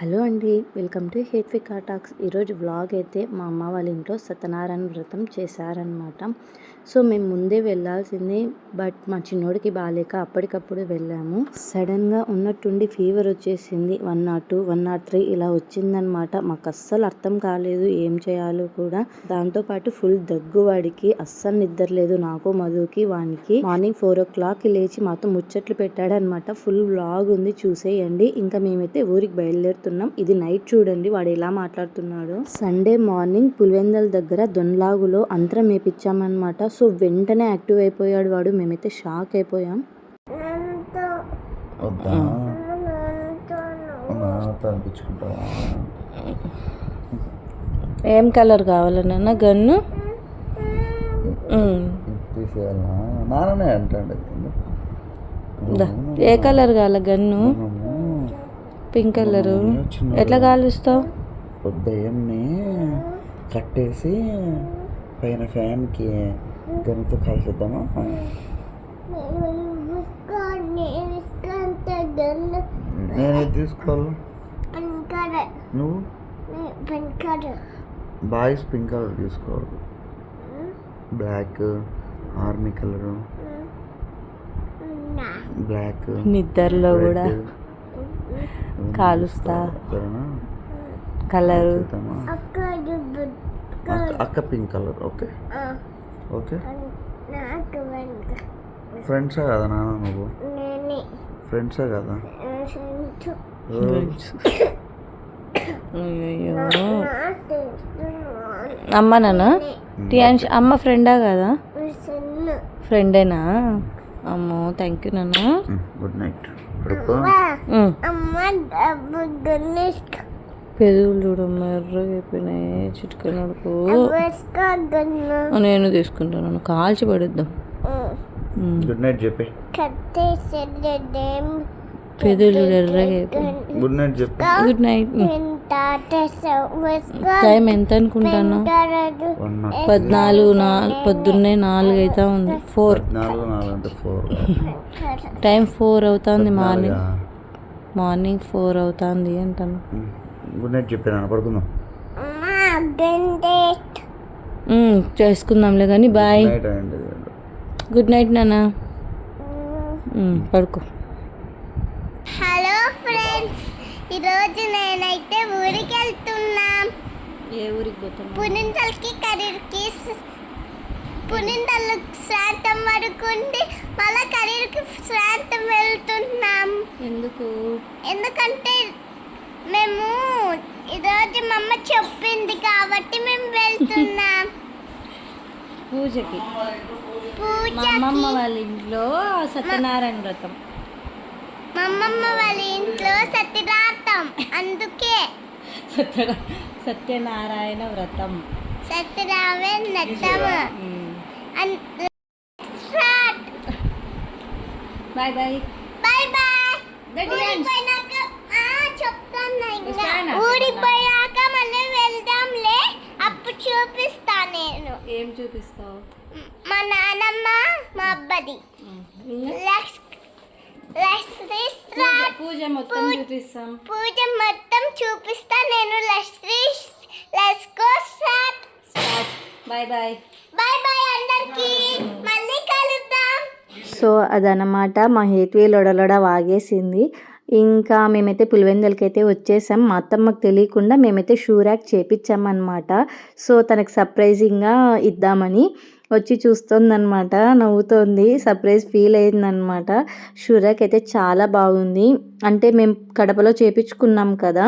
Hello అండి welcome to Hethvik talks. ఈరోజు vlog అయితే మా అమ్మ వాళ్ళ ఇంట్లో సత్యనారాయణ వ్రతం చేశారనమాట సో మేము ముందే వెళ్ళాల్సింది బట్ మా చిన్నోడికి బాగాలేక అప్పటికప్పుడు వెళ్ళాము. సడన్గా ఉన్నట్టుండి ఫీవర్ వచ్చేసింది. One nought two one nought three ఇలా వచ్చిందనమాట మాకు అస్సలు అర్థం కాలేదు ఏం చేయాలో కూడా. దాంతోపాటు ఫుల్ దగ్గు వాడికి అస్సలు నిద్ర లేదు. నాకు మధుకి వానికి. మార్నింగ్ ఫోర్ ఓ క్లాక్ లేచి మాతో ముచ్చట్లు పెట్టాడనమాట ఫుల్ వ్లాగ్ ఉంది చూసేయండి. ఇంకా మేమైతే ఊరికి బయలుదేరుతున్నాం. ఇది నైట్ చూడండి వాడు ఎలా మాట్లాడుతున్నాడు. సండే మార్నింగ్ పులివెందల దగ్గర దొన్లాగులో అంతరం వేపించామన్నమాట. సో వెంటనే యాక్టివ్ అయిపోయాడు వాడు. మేమైతే షాక్ అయిపోయాం. ఏం కలర్ కావాలన్నా గన్ను? ఏ కలర్ కావాల? Gun pink colour. ఎట్లా కాలుస్తావు? దయ్యంని కట్టేసి పైన ఫ్యాన్కి గనితో కాల్చేద్దామా నేను తీసుకోవాలి? నువ్వు? బాయ్స్ పింక్ కలర్ తీసుకోవాలి. Black army colour. బ్లాక్ నిద్రలో కూడా. కాలుస్తా. కలరు. అక్క పింక్ కలర్ ఓకే. ఓకే. ఫ్రెండ్సే కదా నాన్న నువ్వు? ఫ్రెండ్సే కదా? అయ్యో అమ్మ నాన్న? టియాన్స్ అమ్మ ఫ్రెండా కదా? ఫ్రెండేనా? అమ్మో థ్యాంక్ యూ నాన్న. Good night Ganesh. పెదవులు చూడమ్మ ఎర్రగా అయిపోయినాయి గన్ను. నేను తీసుకుంటాను కాల్చి పడిద్దాం. గుడ్ నైట్ చెప్పి. పెదవులు ఎర్రగా అయిపోయినాయి. గుడ్ నైట్ చెప్పి. గుడ్ నైట్ టైం ఎంత అనుకుంటాను. పద్నాలుగు నాలుగు పొద్దున్నే నాలుగు అయితే ఉంది ఫోర్ టైం ఫోర్ అవుతుంది మార్నింగ్ మార్నింగ్ ఫోర్ అవుతుంది అంటాను. గుడ్ నైట్ చెప్పి నాన్న పడుకుందాం. చేసుకుందాంలే కానీ బాయ్ గుడ్ నైట్ నాన్న. పడుకో హలో ఫ్రెండ్స్ ఈరోజు నేనైతే ఊరికి వెళ్తున్నాం ఏ ఊరికి పోతాను పునింతలకి కరీర్కి పునింతలు శ్రాంతం వరకు ఉండి మళ్ళీ కరీర్కి శ్రాంతం వెళ్తున్నాం. ఎందుకు? ఎందుకంటే మేము ఈరోజు మా అమ్మ చెప్పింది కాబట్టి మేము వెళ్తున్నాం. పూజకి. మా పూజకి అమ్మమ్మ వాళ్ళ ఇంట్లో సత్యనారాయణ వ్రతం. మా అమ్మమ్మ వాళ్ళ ఇంట్లో సత్యనాథం అందుకే. సత్య సత్యనారాయణ వ్రతం. Satyanarayana. Start. Bye bye. Bye bye. చెప్తాను? ఊడిపోయాక మళ్ళీ వెళ్దాంలే. అప్పుడు చూపిస్తా నేను. ఏం చూపిస్తావు? మా నానమ్మ మా అబ్బది. లక్ష్మీ పూజ మొత్తం చూపిస్తాం. పూజ మొత్తం చూపిస్తా. నేను Lakshmi let's go start. Bye bye bye bye అందరికి. మళ్ళీ కలుద్దాం. సో అదనమాట మా హేత్వి లొడలొడ వాగేసింది. ఇంకా మేమైతే పులివెందులకి అయితే వచ్చేసాం. మా అత్తమ్మకు తెలియకుండా మేమైతే షూరాక్ చేపించామన్నమాట సో తనకు సర్ప్రైజింగ్గా ఇద్దామని వచ్చి చూస్తుందన్నమాట. నవ్వుతోంది. సర్ప్రైజ్ ఫీల్ అయిందనమాట షురాక్ అయితే చాలా బాగుంది. అంటే మేము కడపలో చేపించుకున్నాం కదా.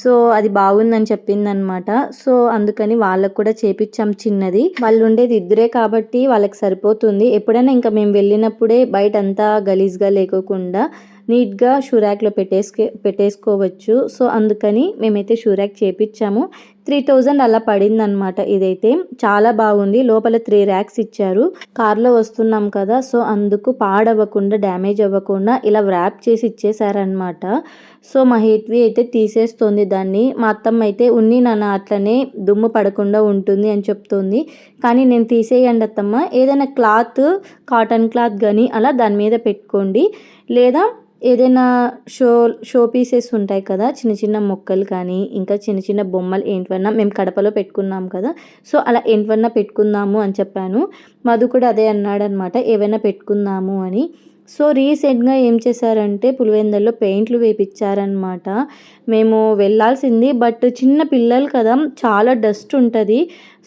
సో అది బాగుందని చెప్పిందనమాట సో అందుకని వాళ్ళకు కూడా చేపించాం చిన్నది. వాళ్ళు ఉండేది ఇద్దరే కాబట్టి వాళ్ళకి సరిపోతుంది. ఎప్పుడైనా ఇంకా మేము వెళ్ళినప్పుడే బయట అంతా గలీజ్గా లేకోకుండా నీట్గా షూరాక్లో పెట్టేసుకే పెట్టేసుకోవచ్చు. సో అందుకని మేమైతే షూరాక్ చేపించాము త్రీ థౌజండ్ అలా పడిందనమాట ఇదైతే. చాలా బాగుంది. లోపల త్రీ ర్యాక్స్ ఇచ్చారు. కార్లో వస్తున్నాం కదా సో అందుకు పాడవ్వకుండా డ్యామేజ్ అవ్వకుండా ఇలా వ్రాప్ చేసి ఇచ్చేసారనమాట సో మా హేట్వి అయితే తీసేస్తుంది దాన్ని. మా అత్తమ్మ అయితే ఉన్ని నాన్న అట్లనే దుమ్ము పడకుండా ఉంటుంది అని చెప్తుంది. కానీ నేను తీసేయండి అత్తమ్మ. ఏదైనా క్లాత్ కాటన్ క్లాత్ కానీ అలా దాని మీద పెట్టుకోండి. లేదా ఏదైనా షో షో పీసెస్ ఉంటాయి కదా చిన్న చిన్న మొక్కలు కానీ ఇంకా చిన్న చిన్న బొమ్మలు ఏంటివన్నా మేము కడపలో పెట్టుకున్నాం కదా సో అలా ఏంటివన్నా పెట్టుకుందాము అని చెప్పాను. మధు కూడా అదే అన్నాడనమాట ఏవైనా పెట్టుకుందాము అని. సో రీసెంట్గా ఏం చేశారంటే పులివెందల్లో పెయింట్లు వేపించారనమాట. మేము వెళ్ళాల్సింది బట్ చిన్న పిల్లలు కదా చాలా డస్ట్ ఉంటుంది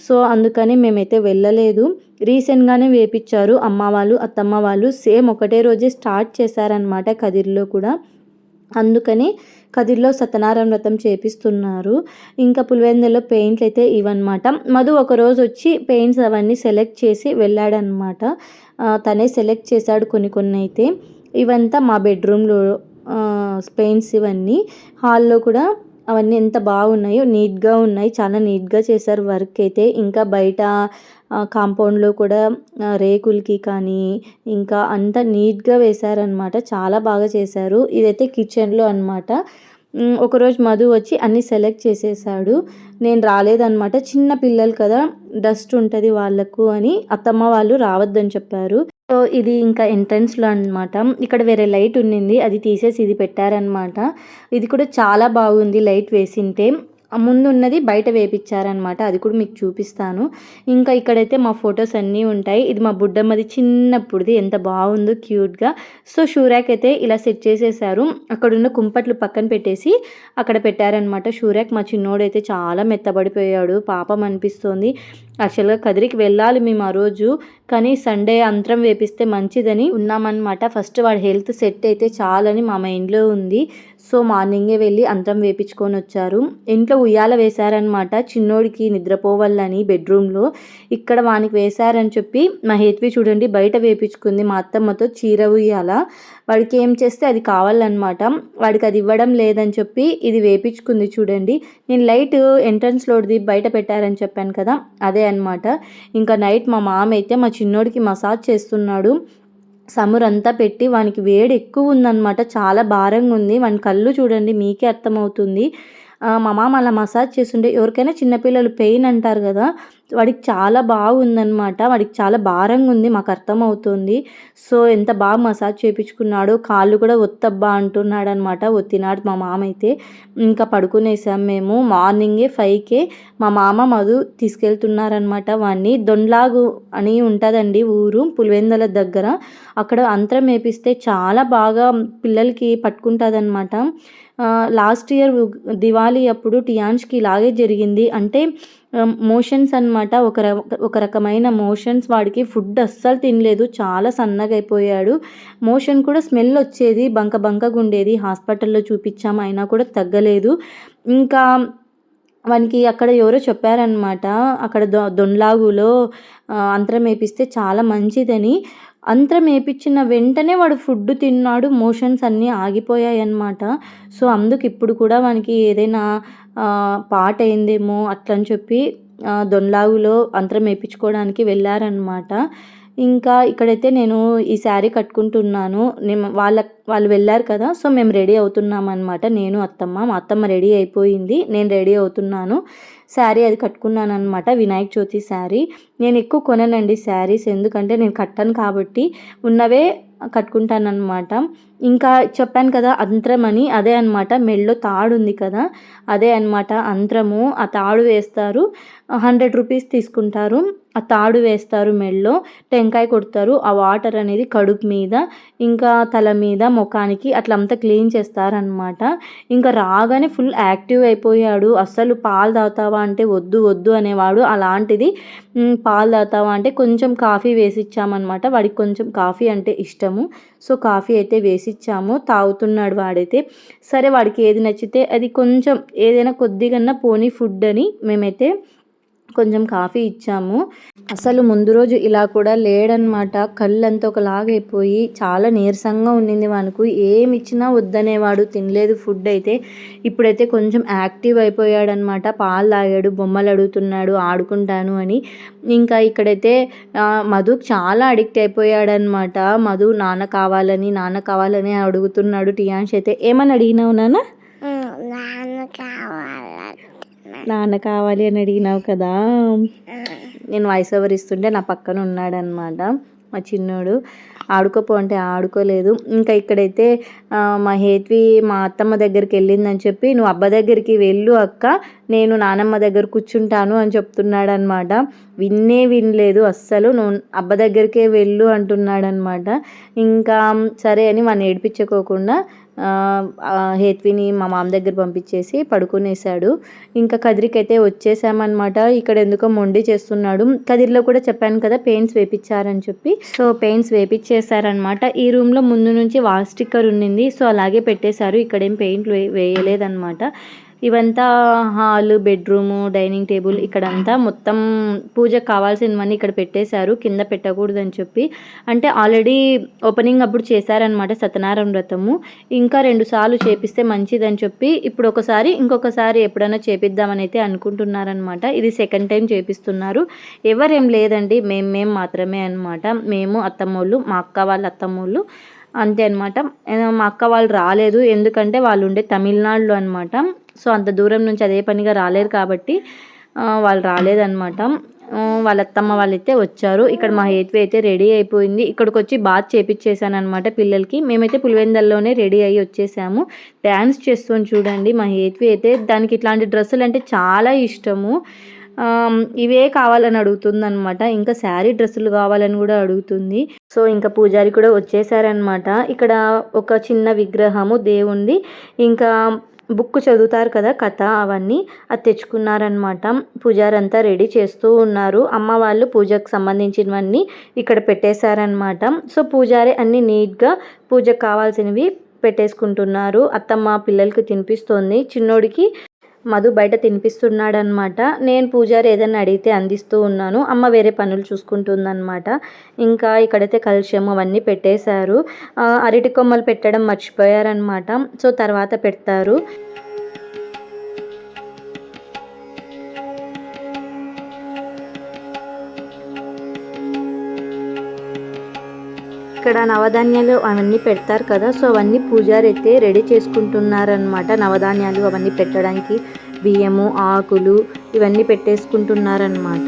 సో అందుకని మేమైతే వెళ్ళలేదు. రీసెంట్గానే వేపించారు అమ్మ వాళ్ళు అత్తమ్మ వాళ్ళు. సేమ్ ఒకటే రోజే స్టార్ట్ చేశారనమాట కదిర్లో కూడా. అందుకని కదిర్లో సత్యనారాయణ వ్రతం చేపిస్తున్నారు. ఇంకా పులివెందులో పెయింట్లు అయితే ఇవన్నమాట మధు ఒకరోజు వచ్చి పెయింట్స్ అవన్నీ సెలెక్ట్ చేసి వెళ్ళాడనమాట తనే సెలెక్ట్ చేశాడు కొన్ని కొన్ని అయితే. ఇవంతా మా బెడ్రూమ్లో పెయింట్స్ ఇవన్నీ. హాల్లో కూడా అవన్నీ ఎంత బాగున్నాయో నీట్గా ఉన్నాయి. చాలా నీట్గా చేశారు వర్క్ అయితే. ఇంకా బయట కాంపౌండ్లో కూడా రేకులకి కానీ ఇంకా అంతా నీట్గా వేశారనమాట చాలా బాగా చేశారు. ఇదైతే కిచెన్లో అనమాట ఒకరోజు మధు వచ్చి అన్నీ సెలెక్ట్ చేసేసాడు. నేను రాలేదనమాట చిన్న పిల్లలు కదా డస్ట్ ఉంటుంది వాళ్ళకు అని అత్తమ్మ వాళ్ళు రావద్దని చెప్పారు. సో ఇది ఇంకా ఎంట్రన్స్లో అనమాట ఇక్కడ వేరే లైట్ ఉన్నింది. అది తీసేసి ఇది పెట్టారనమాట ఇది కూడా చాలా బాగుంది లైట్ వేసింటే. ముందు ఉన్నది బయట వేపించారనమాట అది కూడా మీకు చూపిస్తాను. ఇంకా ఇక్కడైతే మా ఫొటోస్ అన్నీ ఉంటాయి. ఇది మా బుడ్డమ్మది చిన్నప్పుడుది. ఎంత బాగుందో క్యూట్గా. సో షూరాక్ అయితే ఇలా సెట్ చేసేసారు. అక్కడున్న కుంపట్లు పక్కన పెట్టేసి అక్కడ పెట్టారనమాట షూరాక్. మా చిన్నోడైతే చాలా మెత్తబడిపోయాడు. పాపం అనిపిస్తోంది. యాక్చువల్గా కదిరికి వెళ్ళాలి మేము ఆ రోజు. కానీ సండే అంతరం వేపిస్తే మంచిదని ఉన్నామన్నమాట. ఫస్ట్ వాడి హెల్త్ సెట్ అయితే చాలని మా మైండ్లో ఉంది. సో మార్నింగే వెళ్ళి అంతం వేపించుకొని వచ్చారు. ఇంట్లో ఉయ్యాల వేశారనమాట చిన్నోడికి నిద్రపోవాలని బెడ్రూమ్లో. ఇక్కడ వానికి వేశారని చెప్పి మా హేత్వి చూడండి బయట వేపించుకుంది మా అత్తమ్మతో చీర ఉయ్యాల. వాడికి ఏం చేస్తే అది కావాలన్నమాట. వాడికి అది ఇవ్వడం లేదని చెప్పి ఇది వేపించుకుంది చూడండి. నేను లైట్ ఎంట్రన్స్లోది బయట పెట్టారని చెప్పాను కదా అదే అనమాట ఇంకా నైట్ మా మామ అయితే మా చిన్నోడికి మసాజ్ చేస్తున్నాడు. సమురంతా పెట్టి వానికి వేడి ఎక్కువ ఉందన్నమాట చాలా భారంగా ఉంది వాని కళ్ళు చూడండి మీకే అర్థమవుతుంది. మా మామ అలా మసాజ్ చేస్తుండే ఎవరికైనా చిన్నపిల్లలు పెయిన్ అంటారు కదా వాడికి చాలా బాగుందనమాట వాడికి చాలా భారంగా ఉంది మాకు అర్థమవుతుంది. సో ఎంత బాగా మసాజ్ చేయించుకున్నాడో కాళ్ళు కూడా ఒత్తబ్బా అంటున్నాడు అనమాట ఒత్తినాడు మా మామ అయితే. ఇంకా పడుకునేసాం మేము. మార్నింగే ఫైవ్కే మా మామ మధు తీసుకెళ్తున్నారనమాట వాడిని దొండ్లాగు అని ఉంటుందండి ఊరు పులివెందల దగ్గర. అక్కడ అంతరం వేపిస్తే చాలా బాగా పిల్లలకి పట్టుకుంటుంది లాస్ట్ ఇయర్ దివాళీ అప్పుడు టియాన్స్కి ఇలాగే జరిగింది. అంటే మోషన్స్ అనమాట ఒక ఒక రకమైన మోషన్స్. వాడికి ఫుడ్ అస్సలు తినలేదు. చాలా సన్నగా అయిపోయాడు మోషన్ కూడా స్మెల్ వచ్చేది. బంక బంకగా ఉండేది. హాస్పిటల్లో చూపించాము అయినా కూడా తగ్గలేదు. ఇంకా వానికి అక్కడ ఎవరో చెప్పారనమాట అక్కడ దొ దొండ్లాగులో అంతరం వేపిస్తే చాలా మంచిదని. అంతరం వేపించిన వెంటనే వాడు ఫుడ్ తిన్నాడు మోషన్స్ అన్నీ ఆగిపోయాయి అన్నమాట సో అందుకు ఇప్పుడు కూడా వానికి ఏదైనా పాట అయిందేమో అట్లని చెప్పి దొండ్లాగులో అంతరం వేయించుకోవడానికి వెళ్ళారనమాట ఇంకా ఇక్కడైతే నేను ఈ శారీ కట్టుకుంటున్నాను. నేను వాళ్ళ వాళ్ళు వెళ్ళారు కదా సో మేము రెడీ అవుతున్నాం అనమాట నేను అత్తమ్మ మా అత్తమ్మ రెడీ అయిపోయింది. నేను రెడీ అవుతున్నాను. శారీ అది కట్టుకున్నాను అనమాట వినాయక చవితి శారీ. నేను ఎక్కువ కొననండి శారీస్ ఎందుకంటే నేను కట్టాను కాబట్టి ఉన్నవే కట్టుకుంటానన్నమాట. ఇంకా చెప్పాను కదా అంత్రమని అని అదే అనమాట మెళ్ళో తాడు ఉంది కదా అదే అనమాట అంత్రము. ఆ తాడు వేస్తారు. హండ్రెడ్ రూపీస్ తీసుకుంటారు. ఆ తాడు వేస్తారు మెళ్ళో టెంకాయ కొడతారు. ఆ వాటర్ అనేది కడుపు మీద ఇంకా తల మీద ముఖానికి అట్లా అంతా క్లీన్ చేస్తారనమాట ఇంకా రాగానే ఫుల్ యాక్టివ్ అయిపోయాడు. అస్సలు పాలు తాగుతావా అంటే వద్దు వద్దు అనేవాడు. అలాంటిది పాలు తాగుతావా అంటే కొంచెం కాఫీ వేసి ఇచ్చామన్నమాట వాడికి కొంచెం కాఫీ అంటే ఇష్టము. సో కాఫీ అయితే వేసి ఇచ్చాము తాగుతున్నాడు వాడైతే. సరే వాడికి ఏది నచ్చితే అది కొంచెం ఏదైనా కొద్దిగా పోనీ ఫుడ్ అని మేమైతే కొంచెం కాఫీ ఇచ్చాము. అసలు ముందు రోజు ఇలా కూడా లేడనమాట కళ్ళంతా ఒకలాగైపోయి అయిపోయి చాలా నీరసంగా ఉండింది మనకు ఏమి ఇచ్చినా వద్దనేవాడు తినలేదు ఫుడ్ అయితే. ఇప్పుడైతే కొంచెం యాక్టివ్ అయిపోయాడనమాట పాలు తాగాడు బొమ్మలు అడుగుతున్నాడు ఆడుకుంటాను అని. ఇంకా ఇక్కడైతే మధు చాలా అడిక్ట్ అయిపోయాడనమాట మధు నాన్న కావాలని నాన్న కావాలని అడుగుతున్నాడు టియాన్ష్ అయితే. ఏమని అడిగినావు నాన్న? నాన్న కావాలి అని అడిగినావు కదా. నేను వాయిస్ ఓవర్ ఇస్తుంటే నా పక్కన ఉన్నాడనమాట మా చిన్నోడు. ఆడుకోపో అంటే ఆడుకోలేదు. ఇంకా ఇక్కడైతే మా హేత్వి మా అత్తమ్మ దగ్గరికి వెళ్ళిందని చెప్పి నువ్వు అబ్బ దగ్గరికి వెళ్ళు అక్క నేను నానమ్మ దగ్గర కూర్చుంటాను అని చెప్తున్నాడు అనమాట విన్నే వినలేదు అస్సలు. నువ్వు అబ్బ దగ్గరికే వెళ్ళు అంటున్నాడనమాట. ఇంకా సరే అని వాడిని ఏడిపించుకోకుండా హేత్విని మా మామ దగ్గర పంపించేసి పడుకునేసాడు ఇంకా కదిరికి అయితే వచ్చేసామన్నమాట. ఇక్కడ ఎందుకో మొండి చేస్తున్నాడు. కదిరిలో కూడా చెప్పాను కదా పెయింట్స్ వేపించారని చెప్పి. సో పెయింట్స్ వేపించేశారనమాట ఈ రూమ్లో ముందు నుంచి వాల్ స్టిక్కర్ ఉండింది సో అలాగే పెట్టేశారు. ఇక్కడేం పెయింట్లు పెయింట్ వే వేయలేదన్నమాట. ఇవంతా హాల్ బెడ్రూము డైనింగ్ టేబుల్ ఇక్కడంతా మొత్తం పూజకు కావాల్సినవన్నీ ఇక్కడ పెట్టేశారు. కింద పెట్టకూడదని చెప్పి. అంటే ఆల్రెడీ ఓపెనింగ్ అప్పుడు చేశారనమాట సత్యనారాయణ వ్రతము. ఇంకా రెండు సార్లు చేపిస్తే మంచిదని చెప్పి ఇప్పుడు ఒకసారి ఇంకొకసారి ఎప్పుడైనా చేపిద్దామని అయితే అనుకుంటున్నారనమాట ఇది సెకండ్ టైం చేపిస్తున్నారు. ఎవరేం లేదండి. మేము మేము మాత్రమే అనమాట మేము అత్తమ్మోళ్ళు మా అక్క వాళ్ళ అత్తమ్మోళ్ళు అంతే అనమాట మా అక్క వాళ్ళు రాలేదు. ఎందుకంటే వాళ్ళు ఉండే తమిళనాడులో అనమాట సో అంత దూరం నుంచి అదే పనిగా రాలేరు కాబట్టి వాళ్ళు రాలేదన్నమాట. వాళ్ళ అత్తమ్మ వాళ్ళైతే వచ్చారు. ఇక్కడ మా హేత్వి అయితే రెడీ అయిపోయింది. ఇక్కడికి వచ్చి బాత్ చేపించేసాను అనమాట పిల్లలకి. మేమైతే పులివెందల్లోనే రెడీ అయ్యి వచ్చేసాము. డ్యాన్స్ చేస్తూ చూడండి మా హేత్వి అయితే. దానికి ఇట్లాంటి డ్రెస్సులు అంటే చాలా ఇష్టము. ఇవే కావాలని అడుగుతుందనమాట ఇంకా శారీ డ్రెస్సులు కావాలని కూడా అడుగుతుంది. సో ఇంకా పూజారి కూడా వచ్చేసారనమాట ఇక్కడ ఒక చిన్న విగ్రహము దేవుంది. ఇంకా బుక్ చదువుతారు కదా కథ అవన్నీ అది తెచ్చుకున్నారనమాట పూజారంతా రెడీ చేస్తూ ఉన్నారు. అమ్మ వాళ్ళు పూజకు సంబంధించినవన్నీ ఇక్కడ పెట్టేశారనమాట సో పూజారి అన్ని నీట్గా పూజకు కావాల్సినవి పెట్టేసుకుంటున్నారు. అత్తమ్మ పిల్లలకి తినిపిస్తోంది. చిన్నోడికి మధు బయట తినిపిస్తున్నాడనమాట. నేను పూజారి ఏదైనా అడిగితే అందిస్తూ ఉన్నాను. అమ్మ వేరే పనులు చూసుకుంటుందన్నమాట ఇంకా ఇక్కడైతే కలుష్యం అవన్నీ పెట్టేశారు. అరటి కొమ్మలు పెట్టడం మర్చిపోయారనమాట. సో తర్వాత పెడతారు. ఇక్కడ నవధాన్యాలు అవన్నీ పెడతారు కదా సో అవన్నీ పూజారి అయితే రెడీ చేసుకుంటున్నారనమాట నవధాన్యాలు అవన్నీ పెట్టడానికి. బియ్యము ఆకులు ఇవన్నీ పెట్టేసుకుంటున్నారనమాట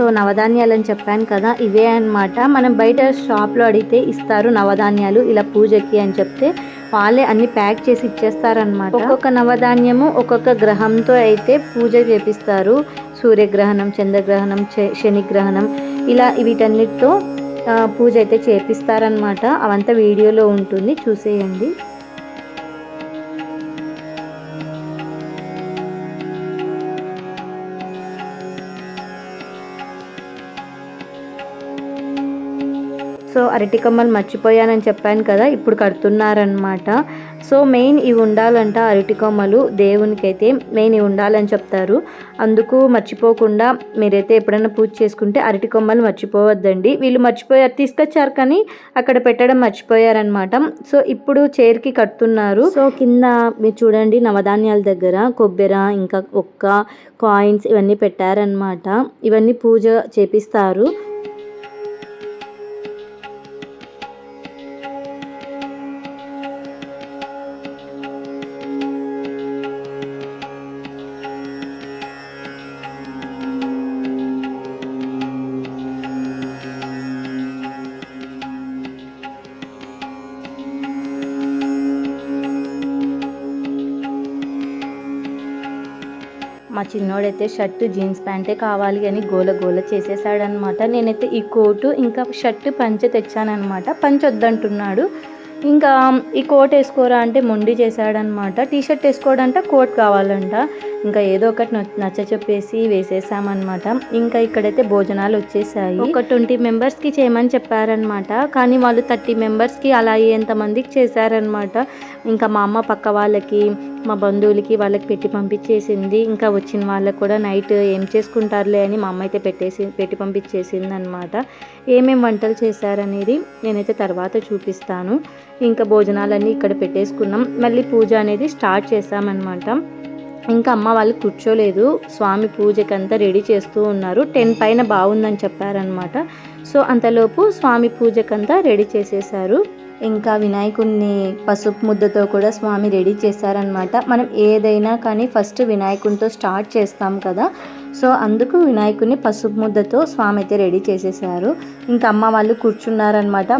సో నవధాన్యాలు అని చెప్పాను కదా ఇవే అన్నమాట. మనం బయట షాప్లో అడిగితే ఇస్తారు నవధాన్యాలు ఇలా పూజకి అని చెప్తే వాళ్ళే అన్ని ప్యాక్ చేసి ఇచ్చేస్తారనమాట ఒక్కొక్క నవధాన్యము ఒక్కొక్క గ్రహంతో అయితే పూజ చేపిస్తారు. సూర్యగ్రహణం చంద్రగ్రహణం శ- శనిగ్రహణం ఇలా వీటన్నిటితో పూజ అయితే చేపిస్తారనమాట అవంతా వీడియోలో ఉంటుంది చూసేయండి. సో అరటి కమ్మలు మర్చిపోయానని చెప్పాను కదా ఇప్పుడు కడుతున్నారనమాట సో మెయిన్ ఇవి ఉండాలంట అరటి కొమ్మలు దేవునికి అయితే మెయిన్ ఇవి ఉండాలని చెప్తారు. అందుకు మర్చిపోకుండా మీరైతే ఎప్పుడైనా పూజ చేసుకుంటే అరటి కొమ్మలు మర్చిపోవద్దండి. వీళ్ళు మర్చిపోయారు తీసుకొచ్చారు కానీ అక్కడ పెట్టడం మర్చిపోయారనమాట సో ఇప్పుడు చైర్కి కడుతున్నారు. సో కింద మీరు చూడండి నవధాన్యాల దగ్గర కొబ్బెర ఇంకా ఒక్క కాయిన్స్ ఇవన్నీ పెట్టారనమాట ఇవన్నీ పూజ చేపిస్తారు. చిన్నోడైతే షర్ట్ జీన్స్ ప్యాంటే కావాలి అని గోల గోల చేసేసాడనమాట నేనైతే ఈ కోటు ఇంకా షర్ట్ పంచ తెచ్చానమాట పంచ వద్దంటున్నాడు ఇంకా um, ఈ కోట్ వేసుకోరా అంటే మొండి చేశాడనమాట. టీ షర్ట్ వేసుకోవడంట కోట్ కావాలంట. ఇంకా ఏదో ఒకటి నచ్చ చెప్పేసి వేసేసామన్నమాట ఇంకా ఇక్కడైతే భోజనాలు వచ్చేసాయి. ఒక ట్వంటీ మెంబర్స్కి చేయమని చెప్పారనమాట. కానీ వాళ్ళు థర్టీ మెంబర్స్కి అలా ఎంతమందికి చేశారనమాట. ఇంకా మా అమ్మ పక్క వాళ్ళకి మా బంధువులకి వాళ్ళకి పెట్టి పంపించేసింది. ఇంకా వచ్చిన వాళ్ళకి కూడా నైట్ ఏం చేసుకుంటారులే అని మా అమ్మ అయితే పెట్టేసి పెట్టి పంపించేసింది అనమాట ఏమేమి వంటలు చేశారనేది నేనైతే తర్వాత చూపిస్తాను. ఇంకా భోజనాలన్నీ ఇక్కడ పెట్టేసుకున్నాం. మళ్ళీ పూజ అనేది స్టార్ట్ చేసామన్నమాట ఇంకా అమ్మ వాళ్ళు కూర్చోలేదు. స్వామి పూజకంతా రెడీ చేస్తూ ఉన్నారు. టెన్ పైన బాగుందని చెప్పారనమాట సో అంతలోపు స్వామి పూజకంతా రెడీ చేసేసారు ఇంకా వినాయకుడిని పసుపు ముద్దతో కూడా స్వామి రెడీ చేశారనమాట మనం ఏదైనా కానీ ఫస్ట్ వినాయకునితో స్టార్ట్ చేస్తాం కదా. సో అందుకు వినాయకుడిని పసుపు ముద్దతో స్వామి అయితే రెడీ చేసేసారు ఇంకా అమ్మ వాళ్ళు కూర్చున్నారనమాట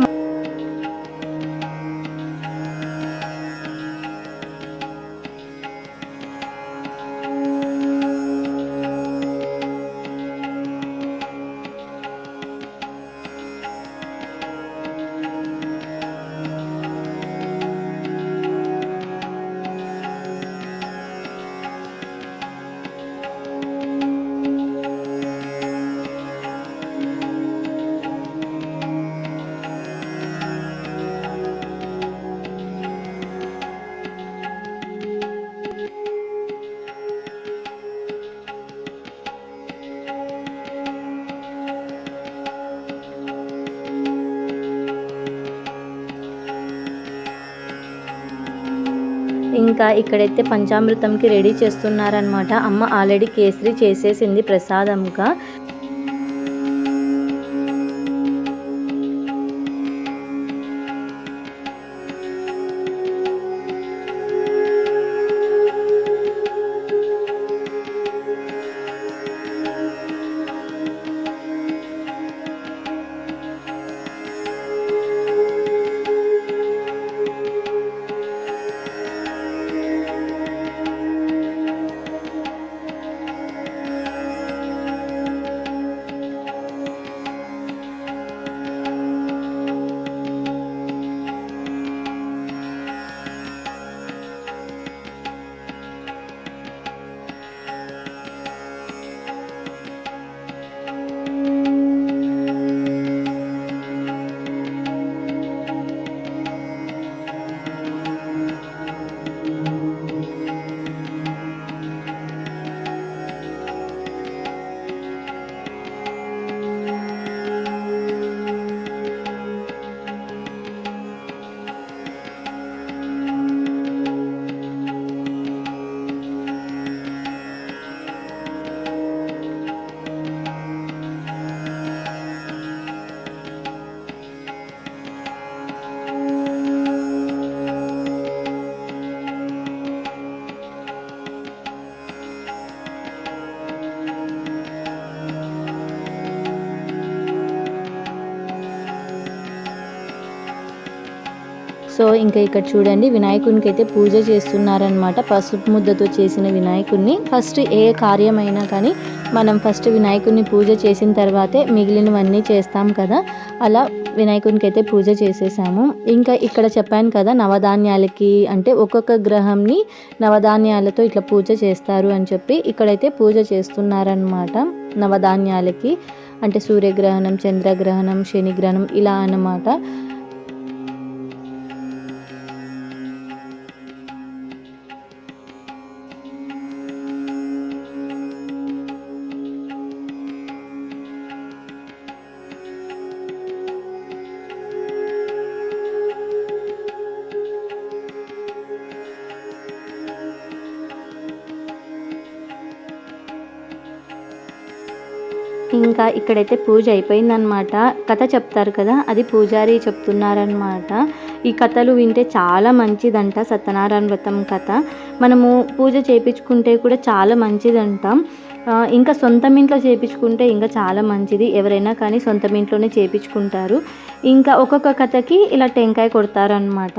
ఇంకా ఇక్కడైతే పంచామృతంకి రెడీ చేస్తున్నారనమాట అమ్మ ఆల్రెడీ కేసరి చేసేసింది ప్రసాదంగా. సో ఇంకా ఇక్కడ చూడండి వినాయకునికి అయితే పూజ చేస్తున్నారనమాట పసుపు ముద్దతో చేసిన వినాయకుడిని ఫస్ట్ ఏ కార్యమైనా కానీ మనం ఫస్ట్ వినాయకుడిని పూజ చేసిన తర్వాతే మిగిలినవన్నీ చేస్తాం కదా. అలా వినాయకునికి అయితే పూజ చేసేసాము. ఇంకా ఇక్కడ చెప్పాను కదా నవధాన్యాలకి అంటే ఒక్కొక్క గ్రహంని నవధాన్యాలతో ఇట్లా పూజ చేస్తారు అని చెప్పి ఇక్కడైతే పూజ చేస్తున్నారనమాట నవధాన్యాలకి. అంటే సూర్యగ్రహణం చంద్రగ్రహణం శనిగ్రహణం ఇలా అన్నమాట. ఇంకా ఇక్కడైతే పూజ అయిపోయిందనమాట కథ చెప్తారు కదా అది పూజారి చెప్తున్నారనమాట ఈ కథలు వింటే చాలా మంచిదంట సత్యనారాయణ వ్రతం కథ. మనము పూజ చేయించుకుంటే కూడా చాలా మంచిదంట. ఇంకా సొంతం ఇంట్లో చేయించుకుంటే ఇంకా చాలా మంచిది. ఎవరైనా కానీ సొంతం ఇంట్లోనే చేయించుకుంటారు ఇంకా ఒక్కొక్క కథకి ఇలా టెంకాయ కొడతారనమాట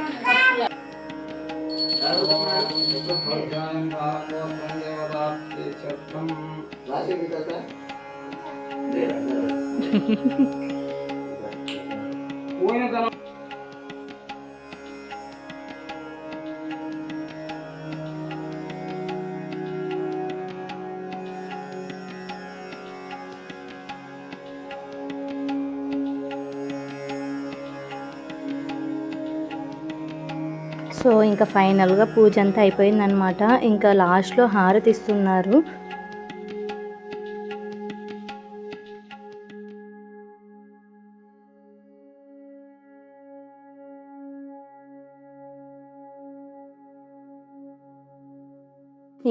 సో ఇంకా ఫైనల్గా పూజ అంతా అయిపోయిందనమాట ఇంకా లాస్ట్లో హారతి ఇస్తున్నారు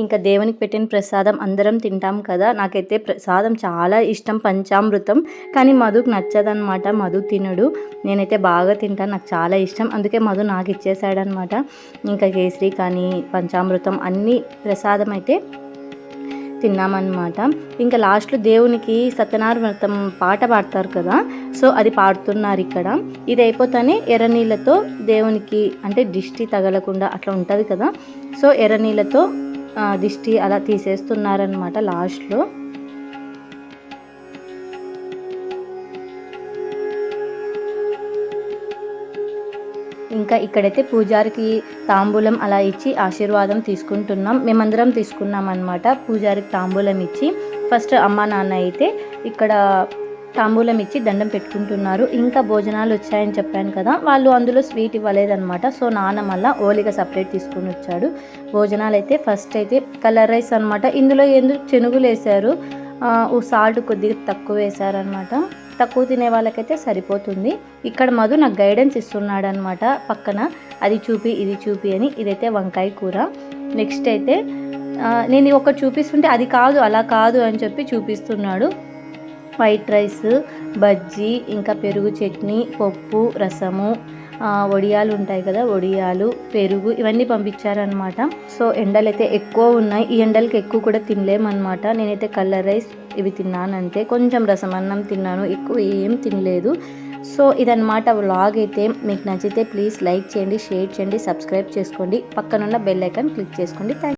ఇంకా దేవునికి పెట్టిన ప్రసాదం అందరం తింటాం కదా. నాకైతే ప్రసాదం చాలా ఇష్టం పంచామృతం. కానీ మధుకు నచ్చదనమాట మధు తినడు. నేనైతే బాగా తింటాను నాకు చాలా ఇష్టం. అందుకే మధు నాకు ఇచ్చేసాడనమాట ఇంకా కేసరి కానీ పంచామృతం అన్ని ప్రసాదం అయితే తిన్నామన్నమాట. ఇంకా లాస్ట్లో దేవునికి సత్యనారాయణ పాట పాడతారు కదా. సో అది పాడుతున్నారు ఇక్కడ. ఇది అయిపోతానే ఎర్ర నీళ్ళతో దేవునికి అంటే దిష్టి తగలకుండా అట్లా ఉంటుంది కదా. సో ఎర్ర నీళ్ళతో దిష్టి అలా తీసేస్తున్నారనమాట లాస్ట్లో. ఇంకా ఇక్కడైతే పూజారికి తాంబూలం అలా ఇచ్చి ఆశీర్వాదం తీసుకుంటున్నాం. మేమందరం తీసుకున్నాం అనమాట పూజారికి తాంబూలం ఇచ్చి. ఫస్ట్ అమ్మ నాన్న అయితే ఇక్కడ తాంబూలం ఇచ్చి దండం పెట్టుకుంటున్నారు. ఇంకా భోజనాలు వచ్చాయని చెప్పాను కదా వాళ్ళు అందులో స్వీట్ ఇవ్వలేదన్నమాట. సో నాన్న మళ్ళీ ఓలిగా సపరేట్ తీసుకొని వచ్చాడు. భోజనాలు అయితే ఫస్ట్ అయితే కలర్ రైస్ అనమాట ఇందులో ఎందుకు చెనుగులు వేశారు సాల్ట్ కొద్దిగా తక్కువ వేశారనమాట తక్కువ తినే వాళ్ళకైతే సరిపోతుంది. ఇక్కడ మధు నాకు గైడెన్స్ ఇస్తున్నాడు అనమాట పక్కన. అది చూపి ఇది చూపి అని. ఇదైతే వంకాయ కూర. నెక్స్ట్ అయితే నేను ఒకటి చూపిస్తుంటే అది కాదు అలా కాదు అని చెప్పి చూపిస్తున్నాడు. వైట్ రైస్ బజ్జీ ఇంకా పెరుగు చట్నీ పప్పు రసము వడియాలు ఉంటాయి కదా వడియాలు పెరుగు ఇవన్నీ పంపించారనమాట సో ఎండలు అయితే ఎక్కువ ఉన్నాయి. ఈ ఎండలకి ఎక్కువ కూడా తినలేమన్నమాట. నేనైతే కలర్ రైస్ ఇవి తిన్నాను అంతే కొంచెం రసం అన్నం తిన్నాను. ఎక్కువ ఏం తినలేదు. సో ఇదన్నమాట వ్లాగ్ అయితే. మీకు నచ్చితే ప్లీజ్ లైక్ చేయండి షేర్ చేయండి సబ్స్క్రైబ్ చేసుకోండి. పక్కనున్న బెల్ ఐకాన్ క్లిక్ చేసుకోండి. థ్యాంక్